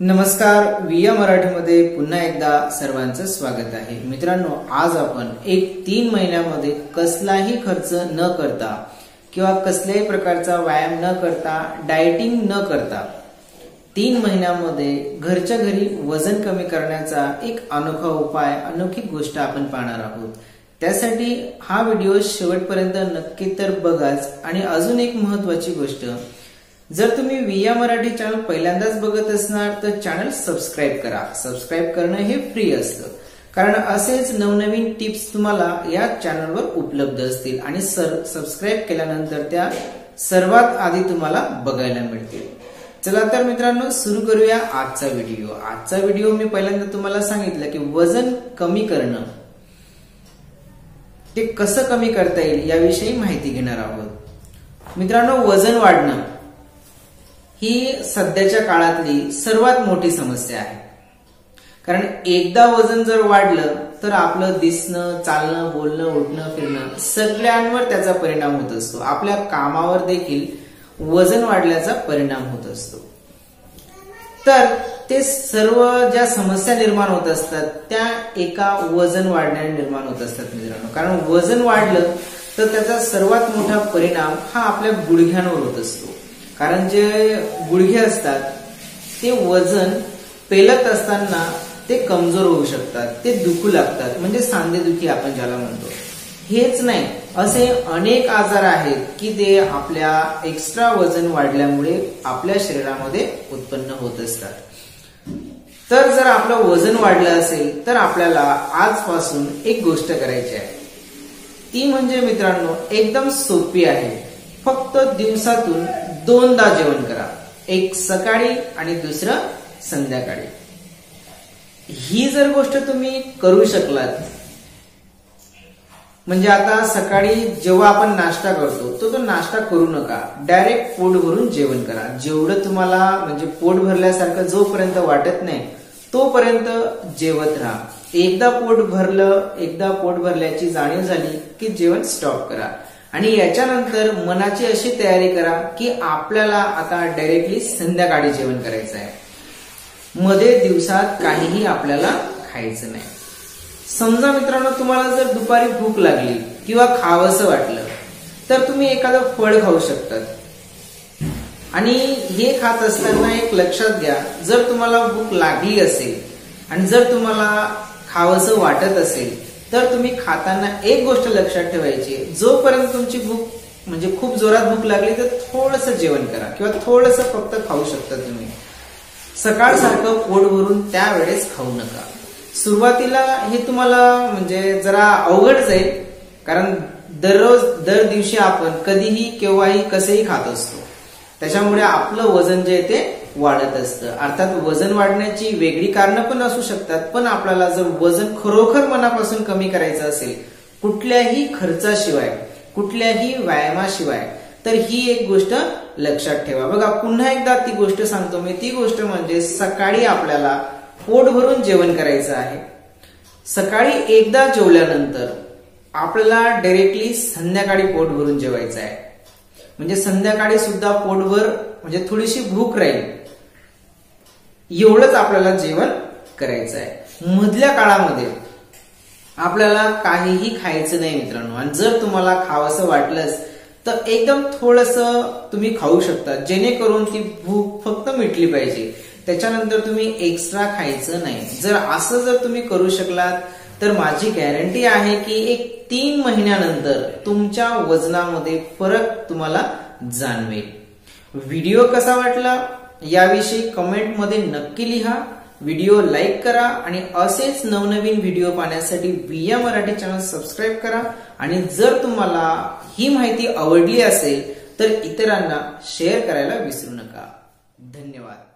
नमस्कार विया मराठीमध्ये पुन्हा एकदा सर्वांचं स्वागत आहे. मित्रांनो आज आपण एक तीन महिन्यामध्ये कसलाही खर्च न करता किंवा कसल्याही प्रकारचा व्यायाम न करता डायटिंग न करता तीन महिन्यामध्ये घरच्या घरी वजन कमी करण्याचा एक अनोखा उपाय अनोखी गोष्ट आपण पाहणार आहोत. त्यासाठी हा व्हिडिओ शेवटपर्यंत नक्की तर बघाच. आणि अजून एक महत्वाची गोष्ट जर तुम्ही विया मराठी चॅनल पहिल्यांदाच बघत असणार तर चॅनल सबस्क्राईब करा. सबस्क्राईब करणं हे फ्री असतं. कारण असेच नवनवीन टिप्स तुम्हाला या चॅनलवर उपलब्ध असतील. आणि सर सबस्क्राईब केल्यानंतर त्या सर्वात आधी तुम्हाला बघायला मिळतील. चला तर मित्रांनो सुरू करूया आजचा व्हिडिओ आजचा व्हिडिओ मी पहिल्यांदा तुम्हाला सांगितलं की वजन कमी करणं. ते कसं कमी करता येईल याविषयी माहिती घेणार आहोत. मित्रांनो वजन वाढणं. ही सध्याच्या काळातली सर्वात मोठी समस्या आहे. कारण एकदा वजन जर वाढलं तर आपलं दिसणं चालणं बोलणं उठणं फिरणं सगळ्यांवर त्याचा परिणाम होत असतो. आपल्या कामावर देखील वजन वाढल्याचा परिणाम होत असतो. तर ते सर्व ज्या समस्या निर्माण होत असतात त्या एका वजन वाढण्याने निर्माण होत असतात मित्रांनो. कारण वजन वाढलं तर त्याचा सर्वात मोठा परिणाम हा आपल्या गुडघ्यांवर होत असतो. कारण जे गुडघे असतात ते वजन पेलत असताना ते कमजोर होऊ शकतात ते दुखू लागतात. म्हणजे सांधेदुखी आपण ज्याला म्हणतो. हेच नाही. असे अनेक आजार आहेत की ते आपल्या एक्स्ट्रा वजन वाढल्यामुळे आपल्या शरीरामध्ये उत्पन्न होत असतात. तर जर आपलं वजन वाढलं असेल तर आपल्याला आजपासून एक गोष्ट करायची आहे. ती म्हणजे मित्रांनो एकदम सोपी आहे. फक्त दिवसातून दोनदा जेवण करा. एक सकाळी आणि दुसरं संध्याकाळी. ही जर गोष्ट तुम्ही करू शकलात म्हणजे आता सकाळी जेव्हा आपण नाश्ता करतो तो तो नाश्ता करू नका. डायरेक्ट पोट भरून जेवण करा. जेवढं तुम्हाला म्हणजे पोट भरल्यासारखं जोपर्यंत वाटत नाही तोपर्यंत जेवत राहा. एकदा पोट भरलं एकदा पोट भरल्याची जाणीव झाली की जेवण स्टॉप करा. आणि याच्यानंतर मनाची अशी तयारी करा की आपल्याला आता डायरेक्टली संध्याकाळी जेवण करायचं आहे. मध्ये दिवसात काहीही आपल्याला खायचं नाही. समजा मित्रांनो तुम्हाला जर दुपारी भूक लागली किंवा खावंसं वाटलं तर तुम्ही एखादं फळ खाऊ शकतात आणि हे खात असताना एक लक्षात घ्या जर तुम्हाला भूक लागली असेल आणि जर तुम्हाला खावंसं वाटत असेल तर तुम्ही खाताना एक गोष्ट लक्षात ठेवायची जोपर्यंत तुमची भूक म्हणजे खूप जोरात भूक लागली तर थोडस जेवण करा. किंवा थोडस फक्त खाऊ शकता तुम्ही. सकाळ सारखं पोट भरून त्यावेळेस खाऊ नका. सुरुवातीला हे तुम्हाला म्हणजे जरा अवघड जाईल कारण दररोज दर दिवशी आपण कधीही केव्हाही कसेही खात असतो. त्याच्यामुळे आपलं वजन जे आहे ते वाढत असतं. अर्थात वजन वाढण्याची वेगळी कारणं पण असू शकतात पण आपल्याला जर वजन खरोखर मनापासून कमी करायचं असेल कुठल्याही खर्चाशिवाय कुठल्याही व्यायामाशिवाय तर ही एक गोष्ट लक्षात ठेवा. बघा पुन्हा एकदा ती गोष्ट सांगतो मी. ती गोष्ट म्हणजे सकाळी आपल्याला पोट भरून जेवण करायचं आहे. सकाळी एकदा जेवल्यानंतर आपल्याला डायरेक्टली संध्याकाळी पोट भरून जेवायचं आहे. म्हणजे संध्याकाळी सुद्धा पोटभर म्हणजे थोडीशी भूक राहील. एवढंच आपल्याला जेवण करायचं आहे. मधल्या काळामध्ये आपल्याला काहीही खायचं नाही मित्रांनो. आणि जर तुम्हाला खावंसं वाटलंच तर एकदम थोडस तुम्ही खाऊ शकता. जेणेकरून ती भूक फक्त मिटली पाहिजे. त्याच्यानंतर तुम्ही एक्स्ट्रा खायचं नाही. जर असं जर तुम्ही करू शकलात तर माझी गॅरंटी आहे की एक तीन महिन्यानंतर तुमच्या वजनामध्ये फरक तुम्हाला जाणवेल. व्हिडिओ कसा वाटला? याविषयी कमेंटमध्ये नक्की लिहा व्हिडिओ लाईक करा आणि असेच नवनवीन व्हिडिओ पाहण्यासाठी विया मराठी चॅनल सबस्क्राईब करा. आणि जर तुम्हाला ही माहिती आवडली असेल तर इतरांना शेअर करायला विसरू नका. धन्यवाद.